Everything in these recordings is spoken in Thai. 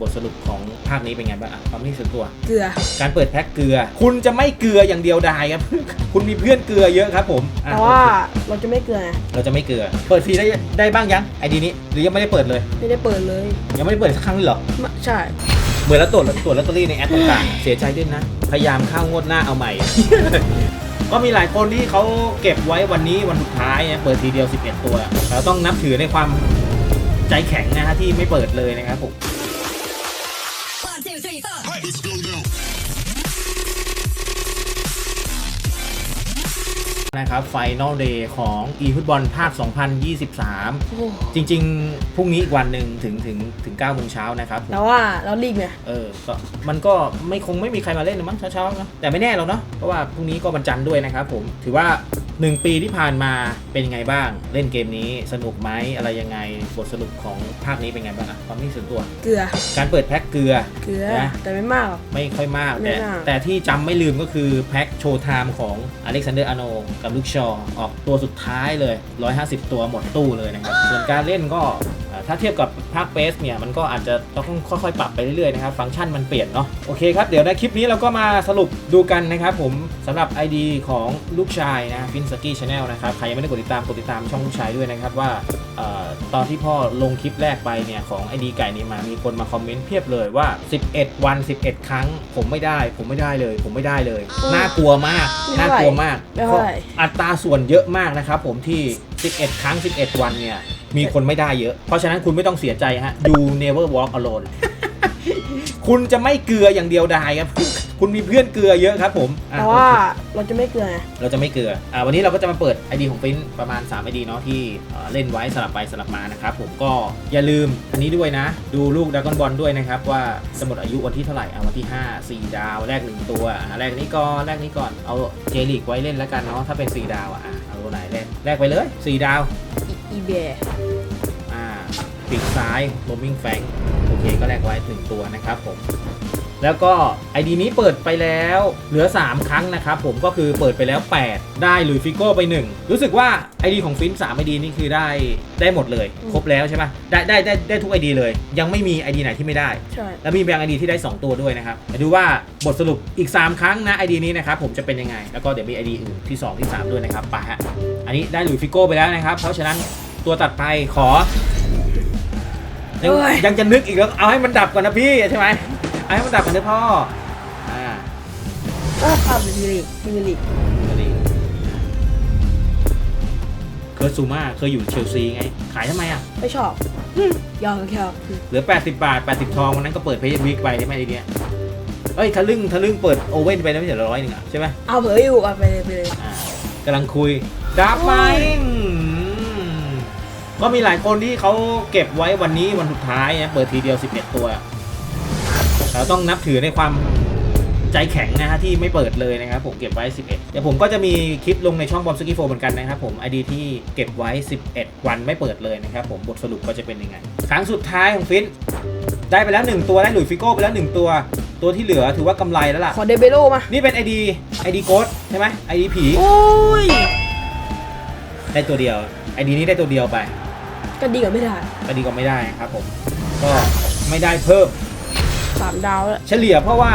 บทสรุปของภาคนี้เป็นไงบ้างอะความรู้สึกตัว เกลือ การเปิดแพ็คเกลือ คุณจะไม่เกลืออย่างเดียวดายครับ คุณมีเพื่อนเกลือเยอะครับผมอะแต่ว่าเราจะไม่เกลือไงเราจะไม่เกลือ เปิดฟรีได้ได้บ้างยังไอดีนี้หรือยังไม่ได้เปิดเลย ไม่ได้เปิดเลยยังไม่ได้เปิดสักครั้งเลยเหรอ ไม่ใช่ เหมือนแล้วตรวจตรวจลอตเตอรี่ในแอปต่างๆ เสียใจด้วยนะ พยายามเข้างวดหน้าเอาใหม่ ก็มีหลายคนที่เขาเก็บไว้วันนี้วันสุดท้ายเนี่ยเปิดทีเดียว 11 ตัว เราต้องนับถือในความใจแข็งนะฮะที่ไม่เปิดเลยนะครับผม Let's go now. นะครับไฟนอลเดย์ของ e ฟุตบอลภาค 2023โอ้จริง ๆ พรุ่งนี้อีกวันหนึ่งถึงถึงถึง9โมงเช้านะครับแต่ว่าเราลีกไงเออก็มันก็ไม่คงไม่มีใครมาเล่นหรอกมั้งเช้าๆนะแต่ไม่แน่หรอกเนาะเพราะว่าพรุ่งนี้ก็วันจันทร์ด้วยนะครับผมถือว่า 1ปีที่ผ่านมาเป็นยังไงบ้าง เล่นเกมนี้สนุกไหมอะไรยังไงบทสรุปของภาคนี้เป็นไงบ้างอะความรู้สึกส่วนตัว เกลือ การเปิดแพ็คเกลือเกลือ นะแต่ไม่มากหรอก ไม่ค่อยมากไม่แต่มาก แต่ที่จำไม่ลืมก็คือแพ็คโชว์ไทม์ของอเล็กซานเดอร์อาโนกับลูกชอว์ออกตัวสุดท้ายเลย 150 ตัวหมดตู้เลยนะครับ ส่วนการเล่นก็เอ่อ ถ้าเทียบกับภาคเบสเนี่ยมันก็อาจจะต้องค่อยๆ ปรับไปเรื่อยๆนะครับฟังก์ชันมันเปลี่ยนเนาะโอเคครับเดี๋ยวในคลิปนี้เราก็มาสรุปดูกันนะครับผมสำหรับ ID ของลูกชายนะฟินสกี้ชาแนลนะครับใครยังไม่ได้กดติดตามกดติดตามช่องลูกชายด้วยนะครับว่าเออตอนที่พ่อลงคลิปแรกไปเนี่ยของ ID ไก่นี้มามีคนมาคอมเมนต์เพียบเลยว่า 11 วัน 11 ครั้ง ผมไม่ได้ ผมไม่ได้เลย ผมไม่ได้เลย น่ากลัวมาก น่ากลัวมากไม่เท่าไหร่อัตราส่วนเยอะมากนะครับผมที่ 11 ครั้ง 11 วันเนี่ย มีคนไม่ได้เยอะ เพราะฉะนั้นคุณไม่ต้องเสียใจฮะ you never walk alone คุณจะไม่เกลืออย่างเดียวดายครับ คุณมีเพื่อนเกลือเยอะครับผมอะแต่ว่าโอเคเราจะไม่เกลือไงเราจะไม่เกลืออ่าวันนี้เราก็จะมาเปิด ID ของฟินประมาณ3 ID เนาะที่เอ่อเล่นไว้สลับไปสลับมานะครับผมก็อย่าลืมอันนี้ด้วยนะ ดูลูกด r a ก o n บอลด้วยนะครับ ว่าจะหมดอายุวันที่เท่าไหร่อะวันที่ 5 4 ดาวแรก 1 ตัวอะแรกนี้ก่อนแรกนี้ก่อนเอาเจลิกไว้เล่นแล้วกันเนาะถ้าเป็น 4 ดาวอะอะเอาตัวไหนเล่นแรกไปเลย 4 ดาว อีเบียอ่าปีกซ้ายโรมิงแฟงโอเคก็แลกไว้หนึ่งตัวนะครับผม แล้วก็ ID นี้เปิดไปแล้วเหลือ 3 ครั้งนะครับผมก็คือเปิดไปแล้ว 8 ได้หลุยส์ฟิโก้ไป 1 รู้สึกว่า ID ของฟิน3 ID นี่คือได้ได้หมดเลย ครบแล้วใช่ไหมได้ได้ได้ได้ทุก ID เลย ยังไม่มี ID ไหนที่ไม่ได้ ใช่ แล้วมีแบงค์ ID ที่ได้ 2 ตัวด้วยนะครับมาดูว่าบทสรุปอีก 3 ครั้งนะ ID นี้นะครับผมจะเป็นยังไง แล้วก็เดี๋ยวมี ID อื่นที่ 2 ที่ 3 ด้วยนะครับไปฮะอันนี้ได้หลุยส์ฟิโก้ไปแล้วนะครับเพราะฉะนั้นตัวตัดไปขอยังยังจะนึกอีกแล้วเอาให้มันดับก่อนนะพี่ใช่ไหม เอาให้มันดับก่อนนะพ่อ อ่าโอ้ข้ามพรีเมียร์ลีกพรีเมียร์ลีกอันนี้เคิร์ตซูมาเคยอยู่เชลซีไง ขายทำไมอะ ไม่ชอบยอมแค่เหลือ 80 บาท 80 ทองวันนั้นก็เปิดเพย์วิกไปใช่ไหมไอเดียเอ้ยทะลึ่งทะลึ่งเปิดโอเว่นไปแล้วไม่ใช่ร้อยหนึ่งอะใช่ไหมเอาเผยอยู่อะไปเลยไปเลย อ่ากำลังคุยดับไหมอืมก็มีหลายคนที่เขาเก็บไว้วันนี้วันสุดท้ายนะเปิดทีเดียว 11 ตัว เราต้องนับถือในความใจแข็งนะฮะที่ไม่เปิดเลยนะครับผมเก็บไว้ 11 เดี๋ยวผมก็จะมีคลิปลงในช่องบอมสกี้โฟเหมือนกันนะครับผมไอดีที่เก็บไว้ 11 วันไม่เปิดเลยนะครับผมบทสรุปก็จะเป็นยังไงครั้งสุดท้ายของฟินได้ไปแล้ว 1 ตัวได้หลุยส์ฟิโก้ไปแล้ว 1 ตัว ตัวที่เหลือถือว่ากำไรแล้วล่ะ ขอเดเบโลมา นี่เป็น ID ID โกดใช่ไหม ID ผีโอ้ย ได้ตัวเดียว ID นี้ได้ตัวเดียวไปก็ดีกว่าไม่ได้ ก็ดีกว่าไม่ได้ครับผมก็ไม่ได้เพิ่ม สามดาวแล้วเฉลี่ยเพราะว่า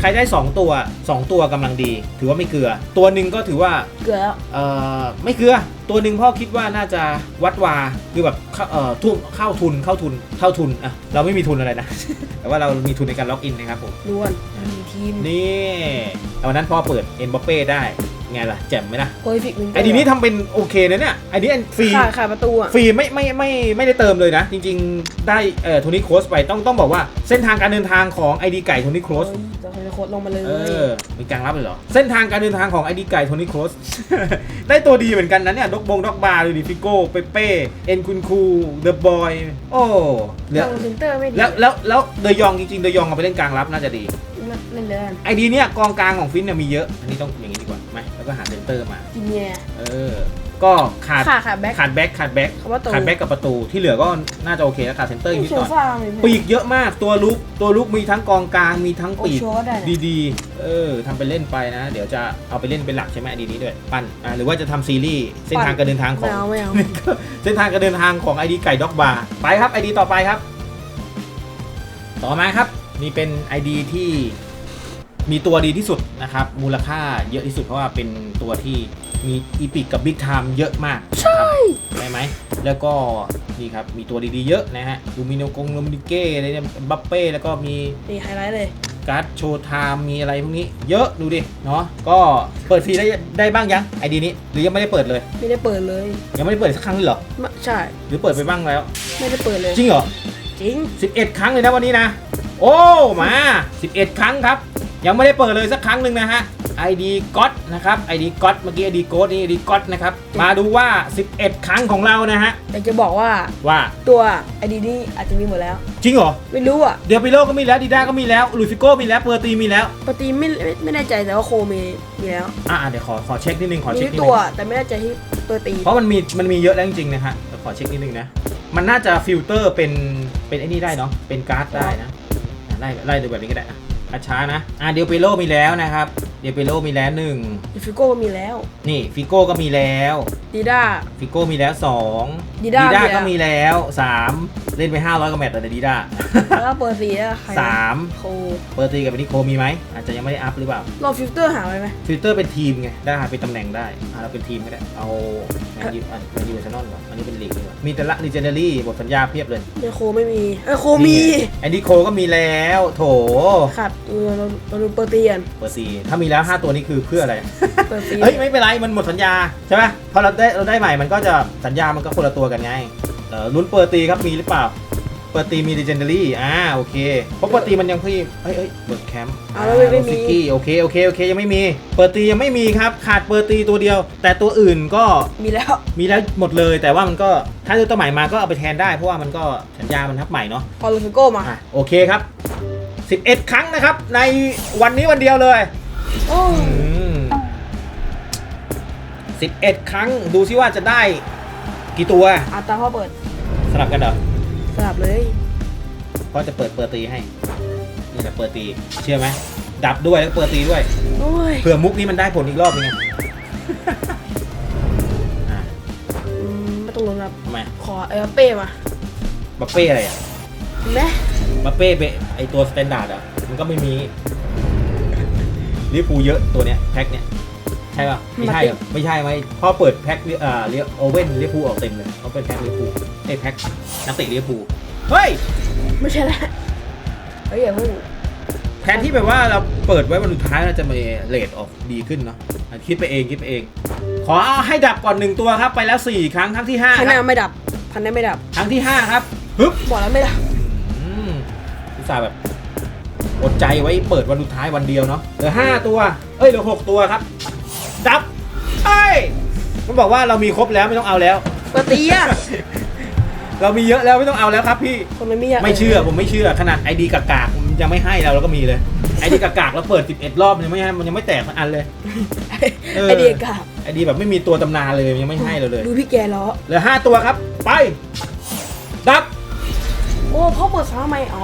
ใครได้ 2 ตัว 2 ตัวกำลังดี ถือว่าไม่เกลือ ตัวหนึ่งก็ถือว่าเกลือแล้วเอ่อไม่เกลือ ตัวหนึ่งพ่อคิดว่าน่าจะวัดวาคือแบบเข้าเอ่อทุ่มเข้าทุนเข้าทุนเข้าทุนอะเราไม่มีทุนอะไรนะ แต่ว่าเรามีทุนในการล็อกอินนะครับผม ล้วนมีทีม นี่แต่วันนั้นพ่อเปิดเอ็นบัปเป้ได้ ไงล่ะแจ่มไหมล่ะโคฟิกวินเตอร์ไอดีนี้ทำเป็นโอเคนะเนี่ยไอนี้ฟรีขายขายประตูอะฟรีไม่ไม่ไม่ไม่ได้เติมเลยนะ จริง ๆ ได้เอ่อโทนี่โคสไปต้องต้องบอกว่าเส้นทางการเดินทางของ ID ไก่โทนี่โคสเฮ้ยจะให้โค้ดลงมาเลย เออมีกลางรับเลยเหรอ เส้นทางการเดินทางของ ID ไก่โทนี่โคสได้ตัวดีเหมือนกันนะเนี่ยดกบงดอกบาร์ดูดิฟิโก้ เปเป้ เอ็นคุณคู เดอะบอย โอ้เหลือลงเซนเตอร์ไม่ดีแล้วแล้วแล้วเดยองจริงๆเดยองเอาไปเล่นกลางรับน่าจะดี เล่นเลยไอดีเนี่ยกองกลางของฟินเนี่ยมีเยอะ อันนี้ต้องอย่างนี้ดีกว่าไหมแล้ว ก็หาเซนเตอร์มากินแย่ เออ ก็ขาดขาขาแบ็คขาดแบ็คขาดแบ็คคำว่าตัวขาดแบ็คกับประตูที่เหลือก็น่าจะโอเคแล้วขาดเซนเตอร์อีกนิดโชหน่อย ฟาไม่ปีกเยอะมากตัวลุกตัวลุกมีทั้งกองกลางมีทั้งโอปีก ชัวก็ได้นะดีๆ เออทำไปเล่นไปนะ เดี๋ยวจะเอาไปเล่นเป็นหลักใช่ไหมดีนี้ด้วย ปั้นอ่าหรือว่าจะทำซีรีส์เส้นทางการเดินทางขอไม่ง เอาไม่เอา เส้นทางการเดินทางของไอดีไก่ด็อกบาร์ไปครับไอดีต่อไปครับ ต่อมาครับ นี่เป็น ID ที่ มีตัวดีที่สุดนะครับ มูลค่าเยอะที่สุดเพราะว่าเป็นตัวที่มีอีพิกกับบิ๊กไทม์เยอะมากใช่ใช่ไหม แล้วก็นี่ครับ มีตัวดีๆเยอะนะฮะลูมิโนกงลูมินิเก้อะไรเนี่ยบัปเป้แล้วก็มีนี่ไฮไลท์เลย การ์ดโชว์ไทม์มีอะไรพวกนี้ เยอะดูดิ เนาะก็เปิดฟรีได้ได้บ้างยังไอดีนี้ หรือยังไม่ได้เปิดเลย ไม่ได้เปิดเลย ยังไม่ได้เปิดสักครั้งเลยเหรอไม่ใช่ หรือเปิดไปบ้างแล้ว ไม่ได้เปิดเลย จริงเหรอ จริง 11 ครั้งเลยนะวันนี้นะ โอ้ มา 11 ครั้งครับ ยังไม่ได้เปิดเลยสักครั้งหนึ่งนะฮะ ID God นะครับ ID God เมื่อกี้ ID God นี่ ID God นะครับ มาดูว่า 11 ครั้งของเรานะฮะอยากจะบอกว่าว่า ตัวไอดีนี่อาจจะมีหมดแล้ว จริงเหรอ ไม่รู้อะเดียปิโลก็มีแล้วดีด้าก็มีแล้วลุยฟิโก้มีแล้วเปอร์ตีมีแล้ว ปกติไม่ไม่ไม่แน่ใจแต่ว่าโคมีมีแล้ว อะเดี๋ยวขอขอเช็คนิดนึงขอมีเช็คทุนิกดตันึวงแต่ไม่แน่ใจที่ตัวตีเพราะมันมีมันมีเยอะแล้วจริงๆนะฮะเดี๋ยวขอเช็คนิดนึงนะ มันน่าจะฟิลเตอร์เป็นเป็นไอ้นี่ได้เนาะ เป็นการ์ดได้นะอะไล่ไล่ดูแบบนี้ก็ได้อะ ช้าๆนะ อะเดียปิโลมีแล้วนะครับ เดียปิโลมีแล้วหนึ่งฟิโก้ก็มีแล้ว นี่ฟิโก้ก็มีแล้ว ดีด้า ฟิโก้มีแล้วสองดีด้ามีแล้ว ก็มีแล้วสามเล่นไป 500กว่าแมตช์แต่ดีด้าแล้วก็เปิดสีแล้วใครนะสามโคเปอร์ตีกับเบนิโคมีไหมอาจจะยังไม่ได้อัพหรือเปล่าลองฟิลเตอร์หาไว้ไหม ฟิลเตอร์เป็นทีมไง ได้เป็นตำแหน่งได้อะเราเป็นทีมก็ได้ เอาแมนยูอะแมนยูชนอนก่อน อันนี้เป็นลีกดีกว่ามีแต่ละลีเจนเดอรี่บทสัญญาเพียบเลยเดี๋ยวโคไม่มีเออโคมีไอ้นี่โคก็มีแล้ว โถ ขาดเออเราเราดูเปิดตีกันเปอร์ซีถ้ามีแล้ว 5 ตัวนี้คือเพื่ออะไร เปิดตีเฮ้ย ไม่เป็นไร มันหมดสัญญา ใช่ไหมพอเราได้เราได้ใหม่มันก็จะสัญญามันก็คนละตัวกันไงเออลุ้นเปอร์ตีครับมีหรือเปล่า เปอร์ตีมีลีเจนเดอรี่อ่าโอเคเพราะเปอร์ตีมันยังพี่เอ้ยเอ้ยเบิร์ดแคมป์เอาแล้วไม่ไม่มี ซิกี้โอเคโอเคโอเคยังไม่มี เปอร์ตียังไม่มีครับขาดเปอร์ตีตัวเดียว แต่ตัวอื่นก็มีแล้ว มีแล้วหมดเลยแต่ว่ามันก็ถ้าตัวใหม่มาก็เอาไปแทนได้เพราะว่ามันก็สัญญามันทับใหม่เนาะ พอลูฟิโก้มา อะโอเคครับ 11 ครั้งนะครับ ในวันนี้วันเดียวเลย โอ้ อืม 11 ครั้งดูซิว่าจะได้กี่ตัวอาตาพ่อเปิดสลับกันเหรอสลับเลยเพราะจะเปิดเปิดตีให้นี่จะเปิดตีเชื่อไหมดับด้วยแล้วเปิดตีด้วยโอ้ยเผื่อมุกนี้มันได้ผลอีกรอบนึงไงอะอืมไม่ต้องลงครับทำไมขอเอเป้มาบัฟเป้อะไรอะเห็นไหมบัฟเป้เป็นไอตัวสแตนดาร์ดอะมันก็ไม่มีลิเวอร์พูลเยอะตัวเนี้ยแพ็คเนี้ยใช่ป่ะไม่ใช่เหรอไม่ใช่ไหมพ่อเปิดแพ็คเอ่อเรียโอเว่นลิเวอร์พูลออกเต็มเลยเขาเป็นแพ็คลิเวอร์พูลไอยแพ็คนักเตะลิเวอร์พูลเฮ้ยไม่ใช่แล้วเฮ้ยอย่าเพิ่งแทนที่แบบว่าเราเปิดไว้วันสุดท้ายเราจะมีเลทออกดีขึ้นเนาะอะคิดไปเองคิดไปเอง ขอเอาให้ดับก่อนหนึ่งตัวครับไปแล้ว 4 ครั้งครั้งที่5พันหคน้ารับไม่ดับพันหน้าไม่ดับครั้งที่ 5 ครับฮึบบอกแล้วไม่ดับอืมอุตส่าห์แบบอดใจไว้เปิดวันสุดท้ายวันเดียวเนาะเหลือ5ตัว เอ้ยเหลือ6ตัวครับ ดับเอ้ยมันบอกว่าเรามีครบแล้วไม่ต้องเอาแล้วเปิดตีอะเรามีเยอะแล้วไม่ต้องเอาแล้วครับพี่ คนมันไม่อยากไม่เชื่อผมไม่เชื่อขนาดไอดีกากๆมันยังไม่ให้เราเราก็มีเลยไอดีกากๆเราเปิด 11 รอบมันยังไม่ให้มันยังไม่แตกสักอันเลย เออ ไอเดียกาบไอดีแบบไม่มีตัวตำนานเลยมันยังไม่ให้เราเลยดูพี่แกล้อเหลือ5ตัวครับ ไปดับ โอ้พ่อเปิดซ้ำทำไมอ๋อ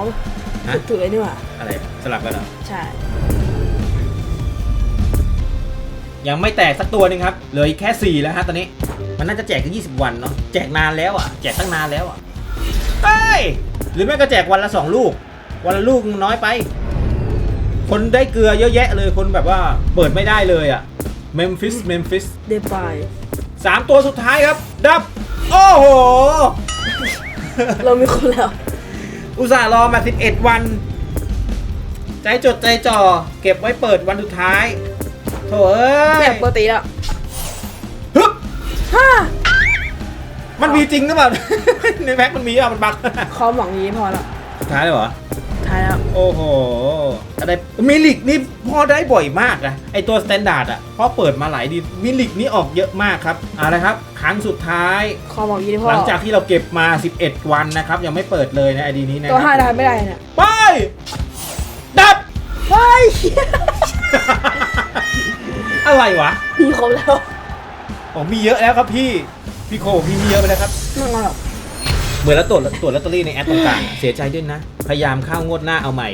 ฮะถูกเลยนี่หว่าอะไรสลับกันเหรอใช่ ยังไม่แตกสักตัวหนึงครับเหลืออีกแค่ 4 แล้วฮะตอนนี้ มันน่าจะแจกถึง20 วันเนาะแจกนานแล้วอะ แจกตั้งนานแล้วอะเอ้ยหรือไม่ก็แจกวันละ 2 ลูก วันละลูกน้อยไป คนได้เกลือเยอะแยะเลยคนแบบว่าเปิดไม่ได้เลยอะเมมฟิสเมมฟิสเดบายสามตัวสุดท้ายครับ ดับ โอ้โห เรามีคนแล้ว อุตส่าห์รอมา 11 วัน ใจจดใจจ่อเก็บไว้เปิดวันสุดท้าย โถเอ้ยเนี่ยเปิดตีแล้วฮึบฮ่ามันมีจริงหรือเปล่า ในแพ็คมันมีอะมันบักความหวังนี้พอแล้วสุดท้ายเลยเหรอ ท้ายแล้วโอ้โหอะไรมิลิกนี่พ่อได้บ่อยมากนะไอตัวสแตนดาร์ดอะพ่อเปิดมาหลายดีมิลิกนี่ออกเยอะมากครับเอะไรครับครั้งสุดท้ายความหวังนี้พอหลังจากที่เราเก็บมา 11 วันนะครับ ยังไม่เปิดเลยนะไอดีนี้นะตัวห้าได้ไม่ได้เนี่ยไปดับเฮ้ย อะไรวะมีครบแล้วผมมีเยอะแล้วครับพี่พี่โคพี่มีเยอะไปแล้วครับไม่เอาหรอกเหมือนแล้วตรวจตรวจลอตเตอรี่ในแอปต่างๆ เสียใจด้วยนะ พยายามเข้างวดหน้าเอาใหม่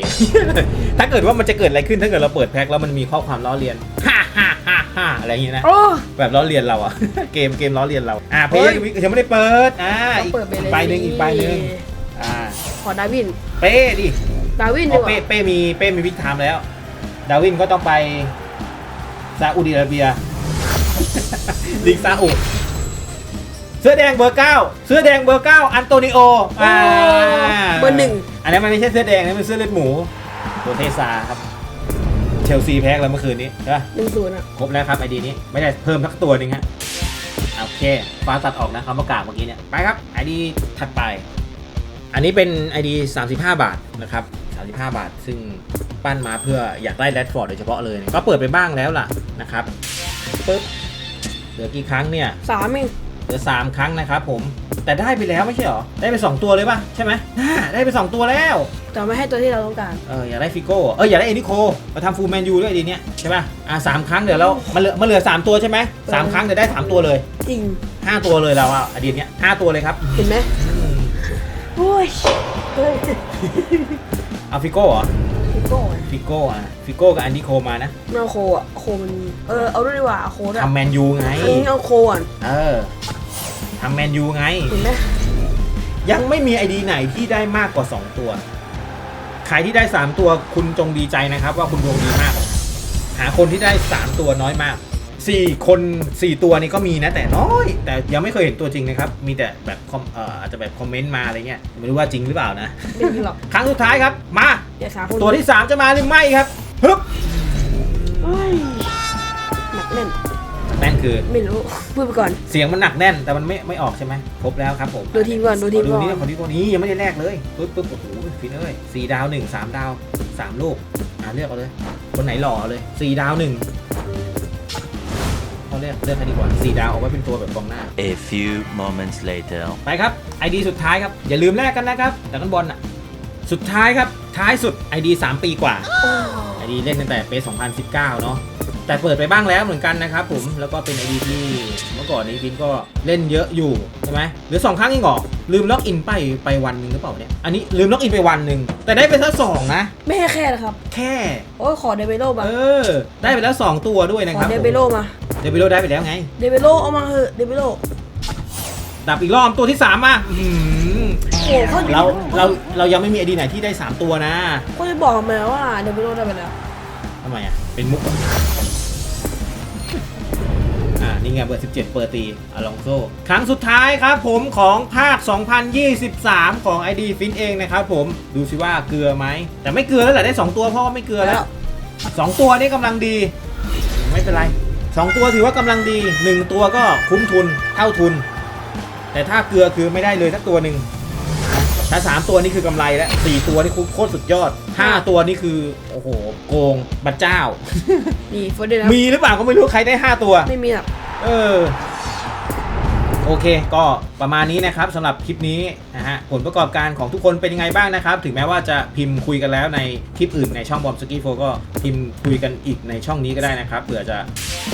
ถ้าเกิดว่ามันจะเกิดอะไรขึ้นถ้าเกิดเราเปิดแพ็คแล้วมันมีข้อความล้อเลียนฮ่าฮ่าฮ่าฮ่าอะไรอย่างเงี้ยนะ โอ้ แบบล้อเลียนเราอะ เกมเกมล้อเลียนเรา อ่าเพเฮ้ย์ยยังไม่ได้เปิด อ่าเราอีกเปิดไปเลยใบหนึ่งอีกใบหนึ่งอ่า ขอดาวิน เป้ดิดาวินอ๋ดีอกว่าเป้เป้มีเป้มีวิกไทม์แล้ว ดาวินก็ต้องไป ซาอุดิอาระเบีย ลิงซาอุเสื้อแดงเบอร์เก้าเสื้อแดงเบอร์เก้าอันโตนิโออ่าเบอร์หนึ่ง อันนั้นมันไม่ใช่เสื้อแดงนะมันเสื้อเลือดหมูโดเทซาครับ เชลซีแพ้แล้วเมื่อคืนนี้ใช่ปะ หนึ่งศูนย์อะ ครบแล้วครับไอดีนี้ไม่ได้เพิ่มสักตัวหนึงฮะโอเคฟ้าตัดออกนะคำประกาศเมื่อกี้เนี่ยไปครับไอดีถัดไป อันนี้เป็น ID 35 บาทนะครับ 35 บาท ซึ่งปั้นมาเพื่ออยากได้แรดฟอร์ดโดยเฉพาะเลย ก็เปิดไปบ้างแล้วล่ะนะครับปึ๊บเหลือกี่ครั้งเนี่ยสามเองเหลือ3ครั้งนะครับผมแต่ได้ไปแล้วไม่ใช่เหรอ ได้ไป 2 ตัวเลยป่ะ ใช่ไหมน่าได้ไป 2 ตัวแล้ว แต่ไม่ให้ตัวที่เราต้องการ เอออยากได้ฟิโก้ เอออยากได้เอนิโคมาทำฟูลแมนยูด้วยไอดีเนี้ยใช่ป่ะ อะสามครั้งเดี๋ยวเรามันเหลือมันเหลือ 3 ตัวใช่ไหมสามครั้งเดี๋ยวได้ 3 ตัวเลย จริง 5 ตัวเลยเราอะไอดีเนี้ยห้าตัวเลยครับ เห็นไหมอืมโอ้ย เฮ้ยเอาฟิโก้เหรอพี่โก้อะฟิโก้อะ ฟิโก้กับอันดิโคมานะไม่เอาโคอะ โคมัน เออ เอาด้วยดีกว่าเอาโคด้วยทำแมนยูไง อันนี้เอาโคก่อนเออทำแมนยูไง เห็นไหมยังไม่มีไอดีไหนที่ได้มากกว่า 2 ตัว ใครที่ได้ 3 ตัวคุณจงดีใจนะครับ ว่าคุณดวงดีมาก หาคนที่ได้ 3 ตัวน้อยมาก 4 คน 4 ตัวนี่ก็มีนะแต่น้อย แต่ยังไม่เคยเห็นตัวจริงนะครับ มีแต่แบบคอมเอ่ออาจจะแบบคอมเมนต์มาอะไรเงี้ยไม่รู้ว่าจริงหรือเปล่านะ ไม่จริงหรอกครั้งสุดท้ายครับ มา เดี๋ยวสามคนตัวที่ 3 จะมาหรือไม่ครับฮึบเฮ้ยหนักแน่นนั่นคือไม่รู้ พูดไปก่อน เสียงมันหนักแน่นแต่มันไม่ไม่ออกใช่ไหมครบแล้วครับผมดูทีมก่อนดูทีมดูก่อนนี่คนที่ตัวนี้ยังไม่ได้แรกเลยปึ๊บปึ๊บโอ้โหฟินเอ้ยสี่ดาวหนึ่งสามดาวสามลูกอ่าเลือกเอาเลยคนไหนหล่อเอาเลยสี่ดาวหนึ่ง เขาเลือกเลือกให้ดีกว่าสี่ดาวเอาไว้เป็นตัวแบบกองหน้า A few moments later. ไปครับไอดีสุดท้ายครับ อย่าลืมแลกกันนะครับแต่กันบอลอะสุดท้ายครับ ท้ายสุด ID 3 ปีกว่าโอ้ ID เล่นตั้งแต่ปี 2019 เนาะแต่เปิดไปบ้างแล้วเหมือนกันนะครับผมแล้วก็เป็น ID ที่เมื่อก่อนนี้ฟินก็เล่นเยอะอยู่ใช่ไหมหรือ 2 ครั้งเองเหรอลืมล็อกอินไปไปวันหนึ่งหรือเปล่าเนี่ยอันนี้ลืมล็อกอินไปวันหนึ่งแต่ได้ไปสักสองนะ ไม่ให้แค่นะครับ แค่ โอ้ยขอเดเบโลมาเออ ได้ไปแล้ว 2 ตัวด้วยนะขคอรับเดเบโลมา เดบิโลได้ไปแล้วไง เดเบโลเอามาเหอะเดเบโลดับอีกรอบตัวที่3มาอื้อหือโอ้เขาเราเราเรายังไม่มีไอดีไหนที่ได้3ตัวนะเขาจะบอกมาว่าเดเบโลได้ไปแล้วทำไมอะ เป็นมุกเหรออ่านี่ไงเบอร์17 เปิดตีอลองโซ ครั้งสุดท้ายครับผมของภาค 2023 ของ ID ฟินเองนะครับผมดูสิว่าเกลือไหม แต่ไม่เกลือแล้วแหละได้ 2 ตัวเพราะว่าไม่เกลือแล้ว 2 ตัวนี่กำลังดี ไม่เป็นไร 2 ตัวถือว่ากำลังดี 1 ตัวก็คุ้มทุนเท่าทุน แต่ถ้าเกลือคือไม่ได้เลยสักตัวหนึ่งถ้า3ตัวนี่คือกำไรแล้ว4ตัวนี่คือโคตรสุดยอด 5 ตัวนี่คือโอ้โหโกงบัตรเจ้านี่โฟเดนนะมีหรือเปล่าก็ไม่รู้ใครได้ 5 ตัว ไม่มีหรอกเออ โอเค ก็ประมาณนี้นะครับสำหรับคลิปนี้นะฮะผลประกอบการของทุกคนเป็นยังไงบ้างนะครับ ถึงแม้ว่าจะพิมพ์คุยกันแล้วในคลิปอื่นในช่องบอมสกี้โฟก็พิมพ์คุยกันอีกในช่องนี้ก็ได้นะครับเผื่อจะ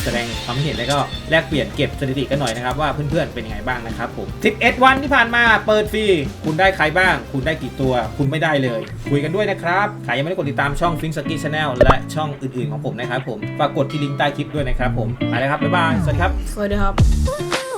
แสดงความเห็นแล้วก็แลกเปลี่ยนเก็บสถิติกันหน่อยนะครับว่าเพื่อนๆเป็นยังไงบ้างนะครับผม11 วันที่ผ่านมาเปิดฟรีคุณได้ใครบ้าง คุณได้กี่ตัว คุณไม่ได้เลย คุยกันด้วยนะครับใครยังไม่ได้กดติดตามช่องฟิงสกี้ชาแนลและช่องอื่นๆของผมนะครับผมฝากกดที่ลิงก์ใต้คลิปด้วยนะครับผมไปแล้วครับบ๊ายบายสวัสดีครับสวัสดีครับ